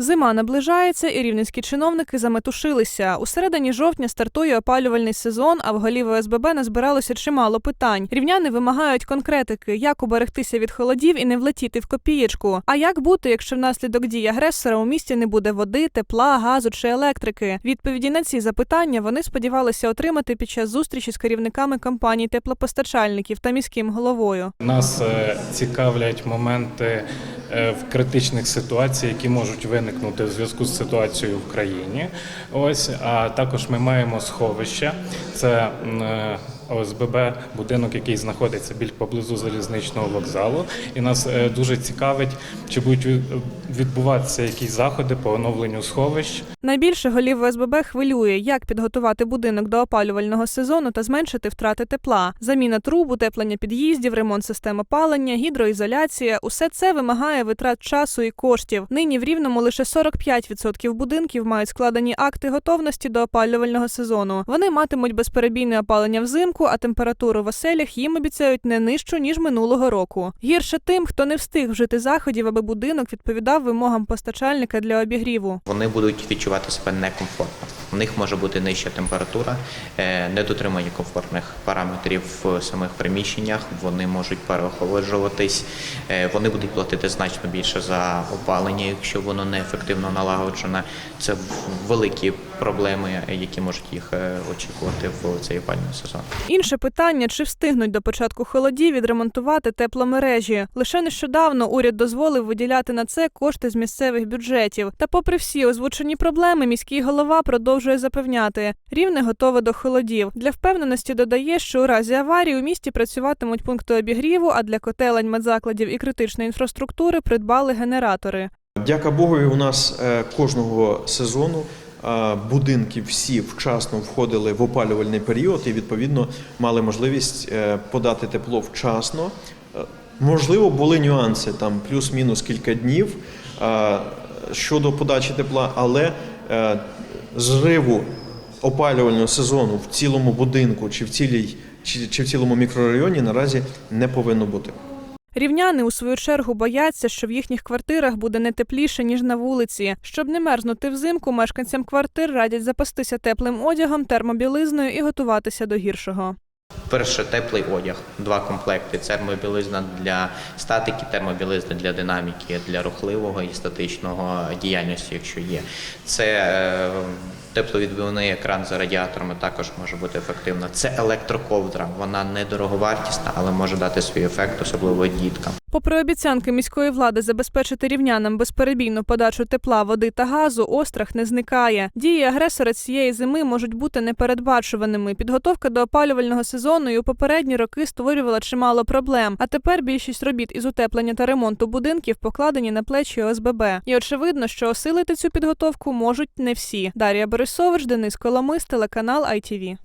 Зима наближається, і рівненські чиновники заметушилися. У середині жовтня стартує опалювальний сезон, а в голів ОСББ назбиралося чимало питань. Рівняни вимагають конкретики, як уберегтися від холодів і не влетіти в копієчку. А як бути, якщо внаслідок дій агресора у місті не буде води, тепла, газу чи електрики? Відповіді на ці запитання вони сподівалися отримати під час зустрічі з керівниками компаній теплопостачальників та міським головою. Нас е, цікавлять моменти в критичних ситуаціях, які можуть виникнути в зв'язку з ситуацією в країні. Ось а також ми маємо сховища. Це е, ОСББ, будинок, який знаходиться біль поблизу залізничного вокзалу. І нас е, дуже цікавить, чи будуть відбуватися якісь заходи по оновленню сховищ. Найбільше голів ОСББ хвилює, як підготувати будинок до опалювального сезону та зменшити втрати тепла. Заміна труб, утеплення під'їздів, ремонт систем опалення, гідроізоляція усе це вимагає витрат часу і коштів. Нині в рівному лише 45% будинків мають складені акти готовності до опалювального сезону. Вони матимуть безперебійне опалення взимку, а температуру в оселях їм обіцяють не нижчу ніж минулого року. Гірше тим, хто не встиг вжити заходів, аби будинок відповідав вимогам постачальника для обігріву. Вони будуть відчувати себе некомфортно. У них може бути нижча температура, е, недотримання комфортних параметрів в самих приміщеннях. Вони можуть переохолоджуватись, е, вони будуть платити значно більше за опалення, якщо воно неефективно налагоджене. Це великі проблеми, які можуть їх е, очікувати в цей опалювальний сезон. Інше питання: чи встигнуть до початку холодів відремонтувати тепломережі? Лише нещодавно уряд дозволив виділяти на це кошти з місцевих бюджетів. Та, попри всі озвучені проблеми, міський голова продовжує запевняти, рівне готове до холодів. Для впевненості додає, що у разі аварії у місті працюватимуть пункти обігріву, а для котелень, медзакладів і критичної інфраструктури придбали генератори. Дяка Богу, у нас е, кожного сезону е, будинки всі вчасно входили в опалювальний період і відповідно мали можливість е, подати тепло вчасно. Можливо, були нюанси там плюс-мінус кілька днів щодо подачі тепла, але зриву опалювального сезону в цілому будинку чи в цілій чи, чи в цілому мікрорайоні наразі не повинно бути. Рівняни у свою чергу бояться, що в їхніх квартирах буде не тепліше ніж на вулиці. Щоб не мерзнути взимку, мешканцям квартир радять запастися теплим одягом, термобілизною і готуватися до гіршого. Перше, теплий одяг, два комплекти: термобілизна для статики, термобілизна для динаміки, для рухливого і статичного діяльності, якщо є. Це е, тепловідбивний екран за радіаторами також може бути ефективно. Це електроковдра, вона недороговартісна, але може дати свій ефект, особливо діткам. Попри обіцянки міської влади забезпечити рівнянам безперебійну подачу тепла, води та газу, острах не зникає. Дії агресора цієї зими можуть бути непередбачуваними. Підготовка до опалювального сезону і у попередні роки створювала чимало проблем. А тепер більшість робіт із утеплення та ремонту будинків покладені на плечі ОСББ. І очевидно, що осилити цю підготовку можуть не всі. Дар'я Борисович, Денис Коломис, телеканал ITV.